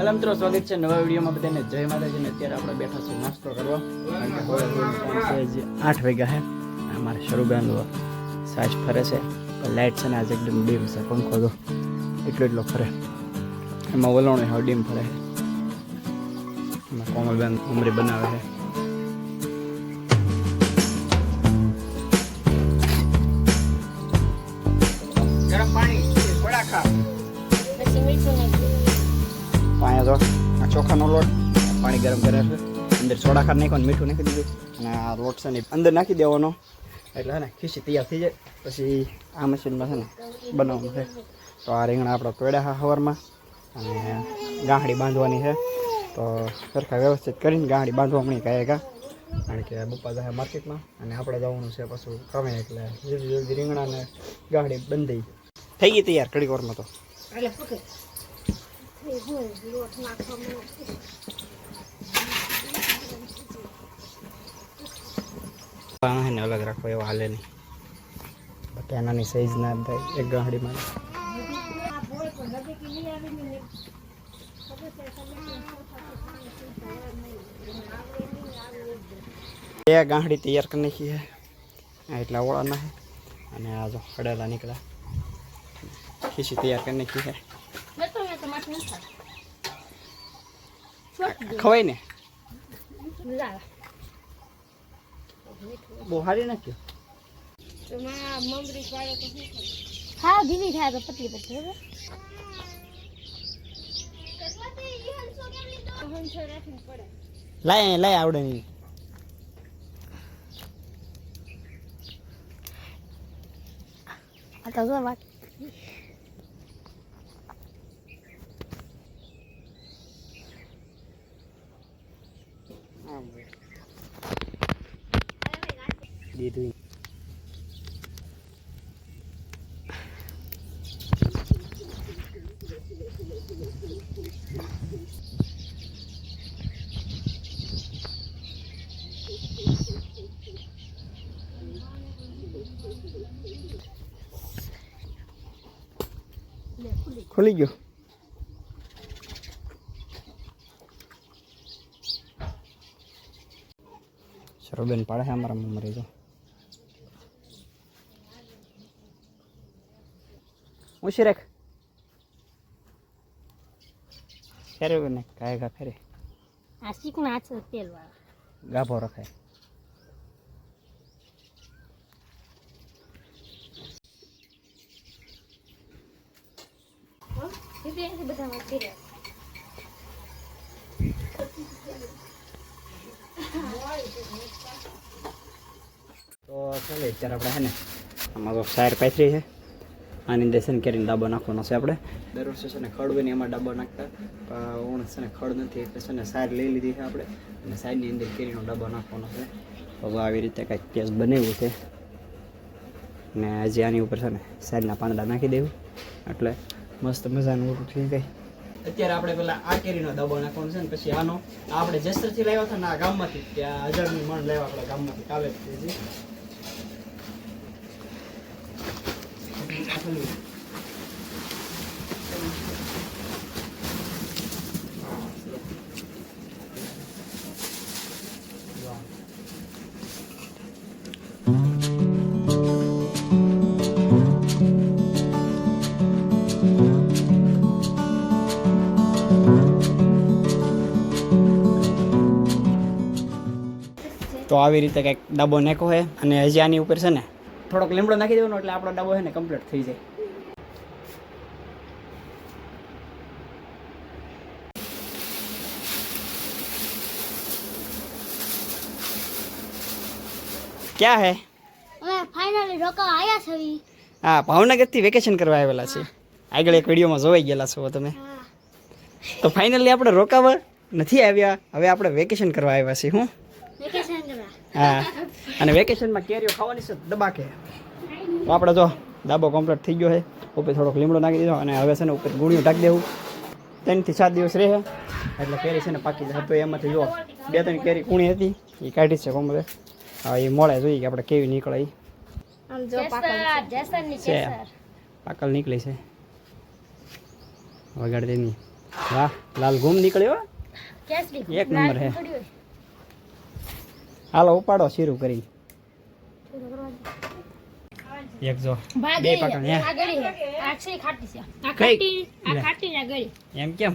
Hello મિત્રો, સ્વાગત છે નવા વિડીયોમાં બધાને. જય માતાજીને અત્યારે આપણે બેઠા છીએ નાસ્તો કરવા. આઠ વાગ્યા હે. અમારે શરૂ બેન સાજ ફરે છે. લાઇટ છે ને આજે એકદમ ડીમ છે પંખો તો એટલો એટલો ફરે. એમાં વલણ હોય ડીમ ફરે. એમાં કોમલબેન ઉમરી બનાવે છે. અહીંયા જો. આ ચોખાનો લોટ. પાણી ગરમ કરે છે. અંદર સોડા ખાર નાખવાનું મીઠું નાખી દીધું. અને આ લોટ છે ને અંદર નાખી દેવાનો. એટલે હે ને, ખીસી તૈયાર થઈ જાય. પછી આ મશીનમાં છે ને બનાવવાનું છે. તો આ રીંગણા આપણે તોડ્યા હા સવારમાં અને ગાંહડી બાંધવાની છે. તો સરખા વ્યવસ્થિત કરીને ગાંહડી બાંધવા મળી કાંઈ કા. કારણ કે બપ્પા જાય માર્કેટમાં. અને આપણે જવાનું છે પાછું કામે, એટલે જલ્દી જલ્દી રીંગણાને ગાંહડી બંધી થઈ ગઈ તૈયાર કડીકોરમાં તો. પકડ હું લોટ નાખવા મને પાણા હે ને અલગ રાખો, એવો હાલે નહીં. બાકી નાની સાઈઝ ના થાય, એક ગાંહડીમાં બે ગાંહડી તૈયાર કરી નાખી આ એટલા ઓળાના હે. અને આ જો હડેલા નીકળ્યા. ખીસી તૈયાર કરી નાખી નથી ખવાય ને? બહુ સારી નાખ્યો હા ધીમી થાય તો પતલી પતલી લાય લાય આવડે નહીં. આ તો જો વાત દીધું ખુલી ગયો. સરોબેન પાડે છે અમારા મરી તો. ઊંચી રાખ. ફેરે ને કાય ગા ફેરે. આ શીખના હાથ છે તેલ વાળા ગાભો રખાય. બધા તો ચાલે, અત્યારે આપણે છે ને, આમાં તો સાયર પાથરી છે. આની અંદર છે ને કેરીનો ડાબો નાખવાનો છે આપણે. દર વર્ષે છે ને ખડ હોય ને એમાં ડાબો નાખતા. ઓણ છે ને ખડ નથી, એટલે છે ને સાયર લઈ લીધી છે આપણે. અને સાયરની અંદર કેરીનો ડાબો નાખવાનો છે. હવે આવી રીતે કાંઈક કેસ બનાવ્યું છે. ને હજી આની ઉપર છે ને સાયરના પાંદડા નાખી દેવું. એટલે મસ્ત મજાનું મોટું થઈ જાય. અત્યારે આપણે પેલા આ કેરીનો દબો નાખવાનો છે ને પછી આનો. આપણે જેસરથી લાવ્યા હતા ને આ ગામમાંથી ત્યાં હજારની મણ લાવ્યા આપણા ગામમાંથી કાલે તે આવી રીતે કંઈક ડબ્બો નાખો છે અને હજી આની ઉપર છે ને થોડોક લીમડો નાખી દેવાનો એટલે આપણો ડબ્બો છે ને કમ્પ્લીટ થઈ જાય. ક્યાં હે? ફાઇનલી રોકા આયા છે. હા ભાવનગરથી વેકેશન કરવા આવેલા છે. આગળ એક વિડીયોમાં જોવાઈ ગયેલા છો તમે. તો ફાઇનલી આપણે રોકાવા નથી આવ્યા. હવે આપણે વેકેશન કરવા આવ્યા છીએ હું? હા. અને વેકેશનમાં કેરીઓ ખાવાની છે દબાકે. તો આપણે જો ડાબો કમ્પ્લીટ થઈ ગયો છે. ઉપર થોડોક લીમડો નાખી દીધો અને હવે છે ને ઉપર ગુણિયું ઢાંકી દેવું. ત્રણથી સાત દિવસ રહે એટલે કેરી છે ને પાકી જાય તો એમાંથી જો બે ત્રણ કેરી કુણી હતી. એ કાઢી છે કોમરે હા એ મળે જોઈએ કે આપણે કેવી નીકળે એ પાકલ છે. પાકલ નીકળી છે. વગાડી દેની. વાહ લાલ ઘૂમ નીકળ્યો એક નંબર હે. હાલો ઉપાડો શીરું કરી એક જો બે પકડ છે. હે. આ ગળી છે. આ છે ખાટી છે. આ ખાટી આ ખાટી ને ગળી. એમ કેમ?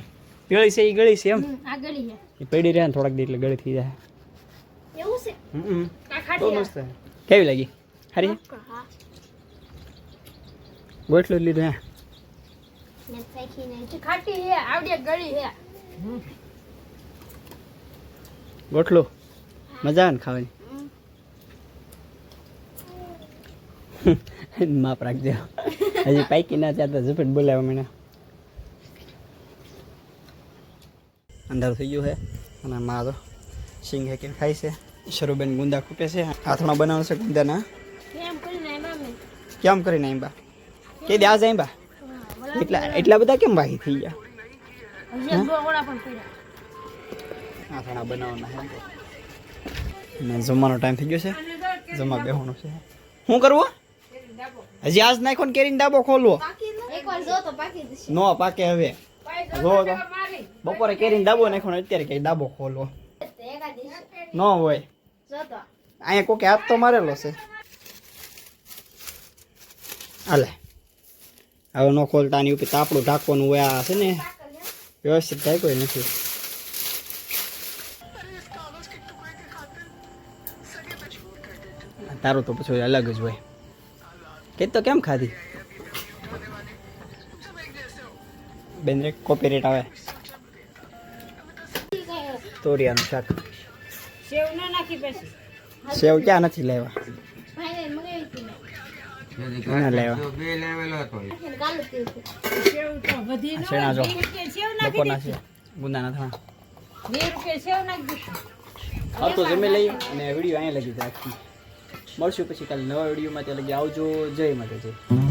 પીળી છે એ ગળી છે એમ? આ ગળી છે. એ પડી રહે થોડાક દી એટલે ગળી થઈ જાય. એવું છે? હમ આ ખાટી તો મસ્ત કેવી લાગી? હારી જ લીધું હે. ને ફેંકી નહીં ખાટી છે આવડી ગળી છે. ગોઠલું. મજા આવે ને ખાવાની? માપ રાખજો. હજી પાકી ના ચાતા ઝપટ બોલાવ્યા મને અંધારું થઈ ગયું છે અને મારો તો સિંગ હેકીને ખાય છે. શરૂબેન ગુંદા ખૂટે છે. હાથમાં બનાવશે ગુંદાના. કેમ કરીને બા આંબા કે દે આજ આંબા એટલા એટલા બધા કેમ બાકી થઈ ગયા? આથણા બનાવવાના છે ને જમવાનો ટાઈમ થઈ ગયો છે. જમવા બેહવાનું છે. શું કરવું હજી આજ નાખો ને કેરીને ડાબો ખોલવો. નો પાકે હવે. જો તો. બપોરે કેરીને ડાબો નાખો ને અત્યારે કઈ ડાબો ખોલવો. ન હોય. અહીંયા કોકે હાથ તો મારેલો છે. હાલે. હવે ન ખોલતા ની ઉપર તાપડું ઢાંકવાનું હોય આ છે ને. વ્યવસ્થિત ઢાંકો નથી. તારું તો પછી અલગ જ હોય. કે તો કેમ ખાધી? બેન રે કોપીરેટ આવે. તોરિયાનું શાક. સેવ ના નાખી પછી. સેવ ક્યાં નથી લેવા તો જમી લઈએ અને વીડિયો અહીંયા લગી રાખી મળશું પછી કાલે નવા વિડીયોમાં. ત્યાં લગી આવજો. જય માતાજી.